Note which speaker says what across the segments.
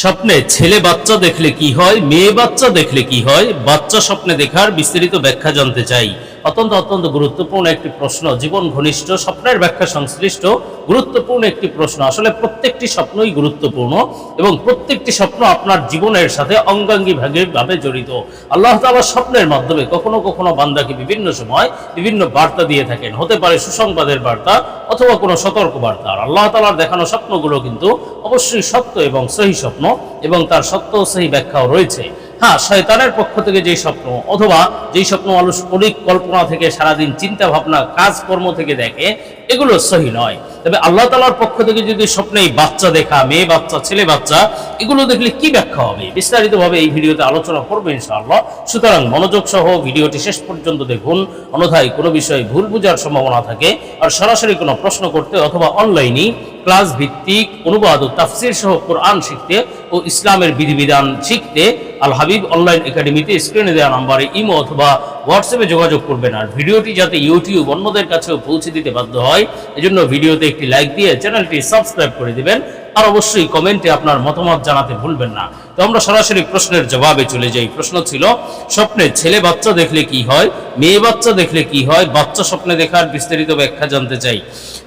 Speaker 1: স্বপ্নে ছেলে বাচ্চা দেখলে কি হয়, মেয়ে বাচ্চা দেখলে কি হয়, বাচ্চা স্বপ্নে দেখার বিস্তারিত ব্যাখ্যা জানতে চাই। অত্যন্ত অত্যন্ত গুরুত্বপূর্ণ একটি প্রশ্ন। জীবন ঘনিষ্ঠ, স্বপ্নের ব্যাখ্যা সংশ্লিষ্ট, গুরুত্বপূর্ণ একটি প্রশ্ন। আসলে প্রত্যেকটি স্বপ্নই গুরুত্বপূর্ণ এবং প্রত্যেকটি স্বপ্ন আপনার জীবনের সাথে অঙ্গাঙ্গী ভাবে জড়িত। আল্লাহ তালা স্বপ্নের মাধ্যমে কখনো কখনো বান্দাকে বিভিন্ন সময় বিভিন্ন বার্তা দিয়ে থাকেন। হতে পারে সুসংবাদের বার্তা অথবা কোনো সতর্ক বার্তা। আর আল্লাহ তাআলার দেখানো স্বপ্নগুলো কিন্তু অবশ্যই সত্য এবং সহি স্বপ্ন এবং তার সত্য সহি ব্যাখ্যাও রয়েছে। হ্যাঁ শয়তানের পক্ষ থেকে যেই স্বপ্ন, অথবা যেই স্বপ্ন মানুষ পরিকল্পনা থেকে সারাদিন চিন্তা ভাবনা, কাজকর্ম থেকে দেখে, এগুলো সহি নয়। তবে আল্লাহ তালার পক্ষ থেকে যদি স্বপ্নে বাচ্চা দেখা, মেয়ে বাচ্চা, ছেলে বাচ্চা, এগুলো দেখলে কি ব্যাখ্যা হবে? বিস্তারিতভাবে এই ভিডিওতে আলোচনা করব ইনশাআল্লাহ। সুতরাং মনোযোগ সহ ভিডিওটি শেষ পর্যন্ত দেখুন। অন্যথায় কোনো বিষয়ে ভুল বোঝার সম্ভাবনা থাকে। আর সরাসরি কোনো প্রশ্ন করতে অথবা অনলাইনে ক্লাস ভিত্তিক অনুবাদ ও তাফসির সহ কোরআন শিখতে ও ইসলামের বিধিবিধান শিখতে আল হাবিব অনলাইন একাডেমিতে স্ক্রিনে দেওয়া নাম্বারে ইমো অথবা হোয়াটসঅ্যাপে যোগাযোগ করবেন। আর ভিডিওটি যাতে ইউটিউব অন্যদের কাছেও পৌঁছে দিতে বাধ্য হয়, এজন্য ভিডিওতে একটি লাইক দিয়ে চ্যানেলটি সাবস্ক্রাইব করে দিবেন। আর অবশ্যই কমেন্টে আপনার মতামত জানাতে ভুলবেন না। তো আমরা সরাসরি প্রশ্নের জবাবে চলে যাই। প্রশ্ন ছিল, স্বপ্নে ছেলে বাচ্চা দেখলে কি হয়? মেয়ে বাচ্চা দেখলে কি হয়? বাচ্চা স্বপ্নে দেখার বিস্তারিত ব্যাখ্যা জানতে চাই।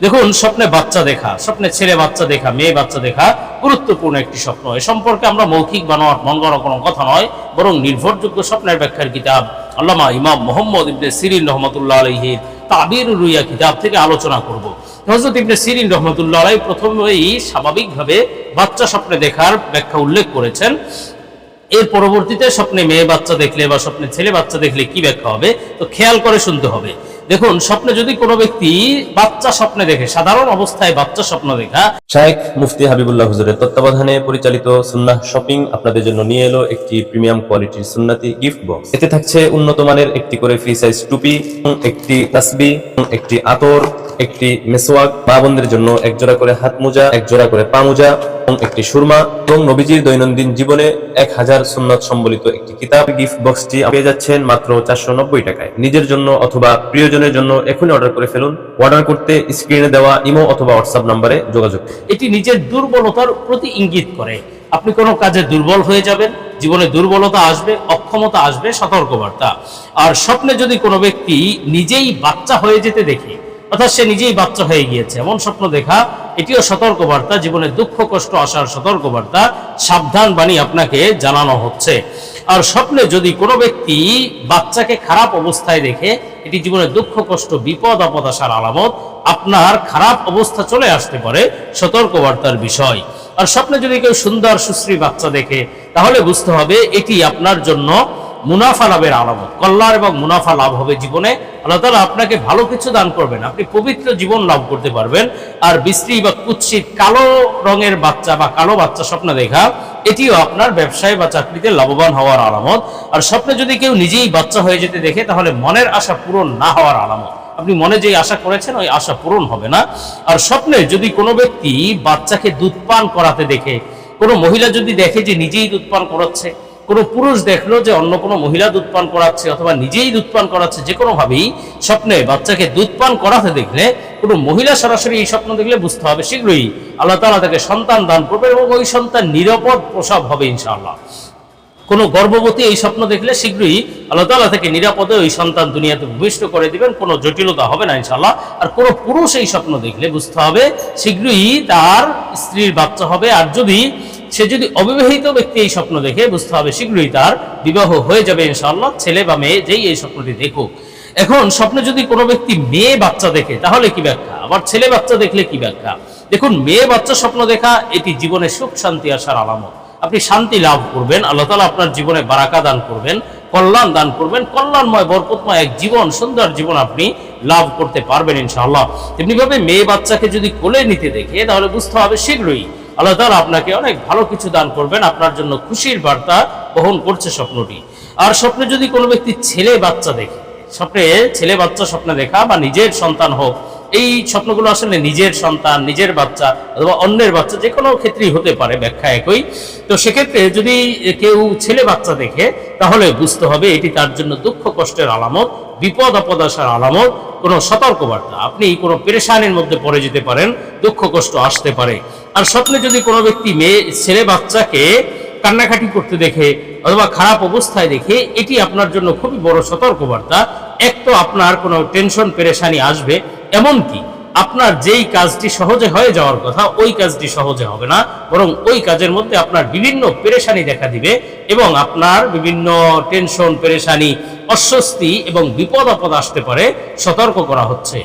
Speaker 1: দেখুন, স্বপ্নে বাচ্চা দেখা, স্বপ্নে ছেলে বাচ্চা দেখা, মেয়ে বাচ্চা দেখা গুরুত্বপূর্ণ একটি স্বপ্ন। এ সম্পর্কে আমরা মৌখিক বানোয়ার মন গড়া কোনো কথা নয়, বরং নির্ভরযোগ্য স্বপ্নের ব্যাখ্যার কিতাব আল্লামা ইমাম মোহাম্মদ ইবনে সিরিন রহমতুল্লাহ আলহির তাবির রুইয়া কিতাব থেকে আলোচনা করব। হজরত ইবনে সিরিন রহমতুল্লাহ আলাই প্রথমেই স্বাভাবিকভাবে বাচ্চা স্বপ্নে দেখার ব্যাখ্যা উল্লেখ করেছেন। এর পরবর্তীতে স্বপ্নে মেয়ে বাচ্চা দেখলে বা স্বপ্নে ছেলে বাচ্চা দেখলে কি ব্যাখ্যা হবে? তো খেয়াল করে শুনতে হবে। দেখুন, স্বপ্নে যদি কোনো ব্যক্তি বাচ্চা স্বপ্নে দেখে, সাধারণ অবস্থায় বাচ্চা স্বপ্ন দেখা,
Speaker 2: শায়েখ মুফতি হাবিবুল্লাহ হুজুরের তত্ত্বাবধানে পরিচালিত সুন্নাহ শপিং আপনাদের জন্য নিয়ে এলো একটি প্রিমিয়াম কোয়ালিটির সুন্নাতি গিফট বক্স। এতে থাকছে উন্নত মানের একটি করে ফ্রি সাইজ টুপি, একটি তাসবি, একটি আতর একটি মেসোয়াক মা বোনদের জন্য এক জোড়া করে হাত মোজা, এক জোড়া করে পা মোজা এবং একটি সুরমা এবং নবীজির দৈনন্দিন জীবনে এক হাজার সুন্নত সম্বলিত একটি কিতাব। গিফট বক্সটি পেয়ে যাচ্ছেন মাত্র চারশো নব্বই টাকায়। নিজের জন্য অথবা প্রিয়জনের জন্য এখনই অর্ডার করে ফেলুন। অর্ডার করতে স্ক্রিনে দেওয়া ইমো অথবা হোয়াটসঅ্যাপ নাম্বারে যোগাযোগ
Speaker 1: এটি নিজের দুর্বলতার প্রতি ইঙ্গিত করে। আপনি কোনো কাজে দুর্বল হয়ে যাবেন, জীবনে দুর্বলতা আসবে, অক্ষমতা আসবে, সতর্কবার্তা। আর স্বপ্নে যদি কোনো ব্যক্তি নিজেই বাচ্চা হয়ে যেতে দেখে অর্থাৎ সে নিজেই বাচ্চা হয়ে গিয়েছে। এমন স্বপ্ন দেখা, এটিও সতর্কবার্তা, জীবনে দুঃখ, কষ্ট আসার সতর্কবার্তা, সাবধান বাণী আপনাকে জানানো হচ্ছে। আর স্বপ্নে যদি কোনো ব্যক্তি বাচ্চাকে খারাপ অবস্থায় দেখে, এটি জীবনে দুঃখ, কষ্ট, বিপদ, আপদ আসার আলামত, আপনার খারাপ অবস্থা চলে আসতে পারে, সতর্কবার্তার বিষয়। আর স্বপ্নে যদি কেউ সুন্দর, সুশ্রী বাচ্চা দেখে, তাহলে বুঝতে হবে এটি আপনার জন্য মুনাফা লাভের আলামত। কল্যাণ এবং মুনাফা লাভ হবে জীবনে। আল্লাহ তালা আপনাকে ভালো কিছু দান করবেন। আপনি পবিত্র জীবন লাভ করতে পারবেন। আর বিশ্রী বা কুৎসিত কালো রঙের বাচ্চা বা কালো বাচ্চা স্বপ্ন দেখা, এটিও আপনার ব্যবসায় বা চাকরিতে লাভবান হওয়ার আলামত। আর স্বপ্নে যদি কেউ নিজেই বাচ্চা হয়ে যেতে দেখে, তাহলে মনের আশা পূরণ না হওয়ার আলামত। আপনি মনে যে আশা করেছেন, ওই আশা পূরণ হবে না। আর স্বপ্নে যদি কোনো ব্যক্তি বাচ্চাকে দুধ পান করাতে দেখে, কোনো মহিলা যদি দেখে যে নিজেই দুধ পান করাচ্ছে কোনো পুরুষ দেখল যে অন্য কোনো মহিলা দুধ পান করাচ্ছে অথবা নিজেই দুধ পান করাচ্ছে, যে কোনোভাবেই স্বপ্নে বাচ্চাকে দুধ পান করাতে দেখলে, কোনো মহিলা সরাসরি এই স্বপ্ন দেখলে বুঝতে হবে শীঘ্রই আল্লাহ তাআলা তাকে সন্তান দান করবে এবং ওই সন্তান নিরাপদ প্রসব হবে ইনশাআল্লাহ। কোনো গর্ভবতী এই স্বপ্ন দেখলে শীঘ্রই আল্লাহ তাআলা থেকে নিরাপদে ওই সন্তান দুনিয়াতে ভূমিষ্ঠ করে দিবেন, কোনো জটিলতা হবে না ইনশাল্লাহ আর কোনো পুরুষ এই স্বপ্ন দেখলে বুঝতে হবে, শীঘ্রই তার স্ত্রীর বাচ্চা হবে। আর যদি সে যদি অবিবাহিত ব্যক্তি এই স্বপ্ন দেখে, বুঝতে হবে শীঘ্রই তার বিবাহ হয়ে যাবে ইনশাআল্লাহ। ছেলে বা মেয়ে যেই এই স্বপ্নটি দেখুক। এখন স্বপ্নে যদি কোনো ব্যক্তি মেয়ে বাচ্চা দেখে, তাহলে কি ব্যাখ্যা? আবার ছেলে বাচ্চা দেখলে কি ব্যাখ্যা? দেখুন, মেয়ে বাচ্চা স্বপ্ন দেখা, এটি জীবনে সুখ, শান্তি আসার আলামত। আপনি শান্তি লাভ করবেন, আল্লাহ তালা আপনার জীবনে বারাকা দান করবেন, কল্যাণ দান করবেন, কল্যাণময়, বরকতময় এক জীবন, সুন্দর জীবন আপনি লাভ করতে পারবেন ইনশাআল্লাহ। তেমনিভাবে মেয়ে বাচ্চাকে যদি কোলে নিতে দেখে, তাহলে বুঝতে হবে শীঘ্রই আল্লাহ তালা আপনাকে অনেক ভালো কিছু দান করবেন, আপনার জন্য খুশির বার্তা বহন করছে স্বপ্নটি। আর স্বপ্নে যদি কোনো ব্যক্তি ছেলে বাচ্চা দেখে, স্বপ্নে ছেলে বাচ্চা স্বপ্নে দেখা বা নিজের সন্তান হোক, এই স্বপ্নগুলো আসলে নিজের সন্তান, নিজের বাচ্চা অথবা অন্যের বাচ্চা যে কোনো ক্ষেত্রেই হতে পারে, ব্যাখ্যা একই। তো সেক্ষেত্রে যদি কেউ ছেলে বাচ্চা দেখে, তাহলে বুঝতে হবে এটি তার জন্য দুঃখ কষ্টের আলামত, বিপদ আপদ আসার আলামত কোনো সতর্কবার্তা। আপনি কোনো পেরেশানির মধ্যে পড়ে যেতে পারেন, দুঃখ, কষ্ট আসতে পারে। আর স্বপ্নে যদি কোনো ব্যক্তি মেয়ে, ছেলে, বাচ্চাকে কান্নাকাটি করতে দেখে অথবা খারাপ অবস্থায় দেখে, এটি আপনার জন্য খুবই বড় সতর্কবার্তা। এক তো আপনার কোনো টেনশন, পেরেশানি আসবে, এমনকি আপনার যেই কাজটি সহজে হয়ে যাওয়ার কথা, ওই কাজটি সহজে হবে না। বরং ওই কাজের মধ্যে আপনার বিভিন্ন পেরেশানি দেখা দিবে এবং আপনার বিভিন্ন টেনশন, পেরেশানি অস্বস্তি এবং বিপদ আপদ আসতে পারে সতর্ক করা হচ্ছে।